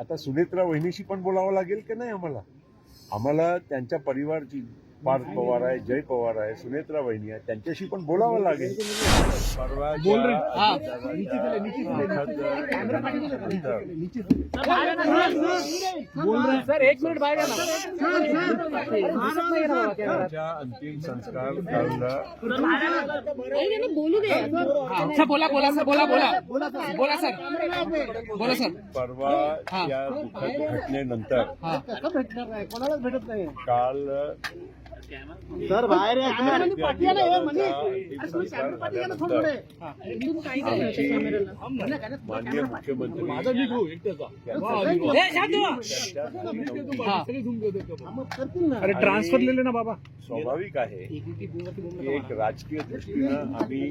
आता सुनेत्रा वहिनीशी पण बोलावं लागेल की नाही आम्हाला? आम्हाला त्यांच्या परिवारची पार्थ पवार आहे जय पवार आहे सुनेत्रा वहिनी आहे त्यांच्याशी पण बोलावं लागेल. अंतिम संस्कार बोलू बोला बोला सर बोला बोला. बोला सर. बोला सर. परवा या घटनेनंतर कोणालाच भेटत नाही काल सर बाहेर या सर. माननीय मुख्यमंत्री. माझा निघू नव्हती. अरे ट्रान्सफर लिहिले ना बाबा. स्वाभाविक आहे. की एक राजकीय दृष्टीनं आम्ही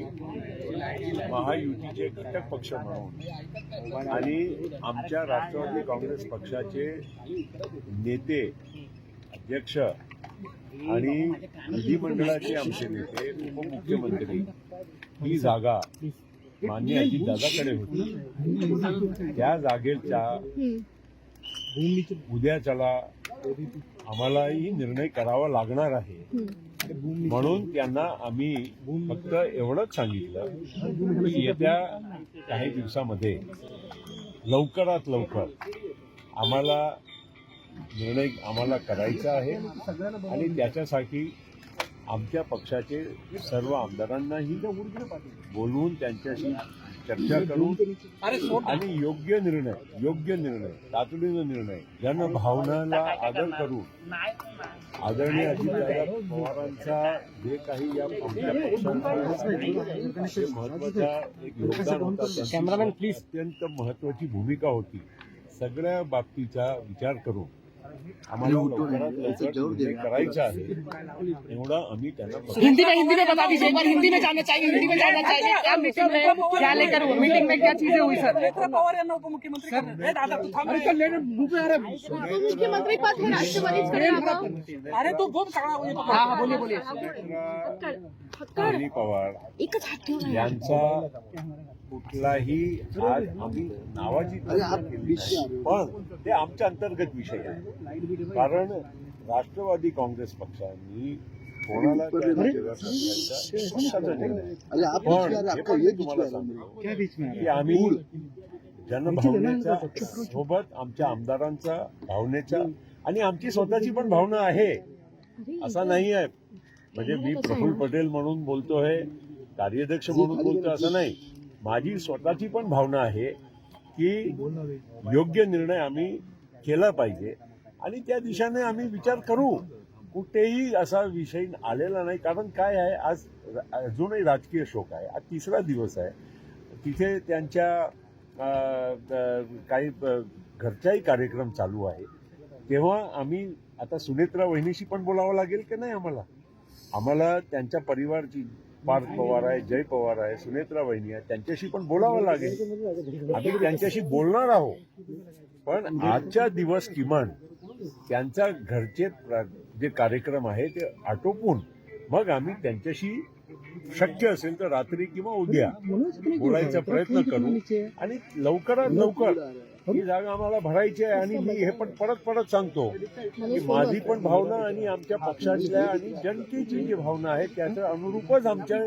महायुतीचे घटक पक्ष म्हणून आणि आमच्या राष्ट्रवादी काँग्रेस पक्षाचे नेते अध्यक्ष आणि विधिमंडळाचे आमचे नेते उपमुख्यमंत्री ही जागा मान्य अजित दादाकडे होती. त्या जागेच्या उद्याच्याला आम्हालाही निर्णय करावा लागणार आहे. म्हणून त्यांना आम्ही फक्त एवढंच सांगितलं की येत्या काही दिवसामध्ये लवकरात लवकर आम्हाला निर्णय आम्हाला करायचा आहे आणि त्याच्यासाठी आमच्या पक्षाचे सर्व आमदारांनाही बोलवून त्यांच्याशी चर्चा करून आणि योग्य निर्णय योग्य निर्णय तातडीनं निर्णय जनभावनाला आदर करून आदरणीय अजितदादा पवारांचा जे काही या आमच्या पक्षाचा महत्त्वाचा एक योगदान होता अत्यंत महत्वाची भूमिका होती. सगळ्या बाबतीचा विचार करून आम्हाला लवकरात लवकर निर्णय करायचा आहे. एवढा आम्ही त्यांना हिंदी में हिंदी में बता दीजिए एक बार हिंदी में जानना चाहिए हिंदी में जानना चाहिए। क्या मीटिंग में क्या लेकर मीटिंग में क्या चीजें हुई सर पवार यांना उपमुख्यमंत्री करणार. ए, दादा तू थांब रे. मुख्यमंत्री पद हे राष्ट्रवादीच करावं अरे तू बोल सगळा येतो. हाँ हाँ बोलिए बोलिए। अनिल पवार एकच हात ठेवला यांचा कुठलाही आज आम्ही नावाची. पण ते आमच्या अंतर्गत विषय आहे. कारण राष्ट्रवादी काँग्रेस पक्षांनी कोणाला की आम्ही जनभावनेच्या सोबत आमच्या आमदारांचा भावनेच्या आणि आमची स्वतःची पण भावना आहे. असा नाही आहे. म्हणजे मी प्रफुल्ल पटेल म्हणून बोलतोय कार्याध्यक्ष म्हणून बोलतोय असं नाही. माझी स्वतःची पण भावना आहे की योग्य निर्णय आम्ही केला पाहिजे. आणि त्या दिशेने आम्ही विचार करू. कुठेही असा विषय आलेला नाही. कारण काय आहे आज अजूनही राजकीय शोक आहे. आज तिसरा दिवस आहे. तिथे त्यांच्या काही घरचाही कार्यक्रम चालू आहे. तेव्हा आम्ही आता सुनेत्रा वहिनीशी पण बोलावं लागेल की नाही आम्हाला? आम्हाला त्यांच्या परिवारची पार्थ पवार आहे जय पवार आहे सुनेत्रा वहिनी आहे त्यांच्याशी पण बोलावं लागेल. आम्ही त्यांच्याशी बोलणार आहोत. पण आजच्या दिवस किमान त्यांचा घरचे जे कार्यक्रम आहे ते आटोपून मग आम्ही त्यांच्याशी शक्य असेल तर रात्री किंवा उद्या बोलायचा प्रयत्न करू. आणि लवकरात लवकर ही जागा आम्हाला भरायची आहे आणि मी हे पण परत परत सांगतो की माझी पण भावना आणि आमच्या पक्षातल्या आणि जनतेची जी भावना आहे त्याच्या अनुरूपच आमच्या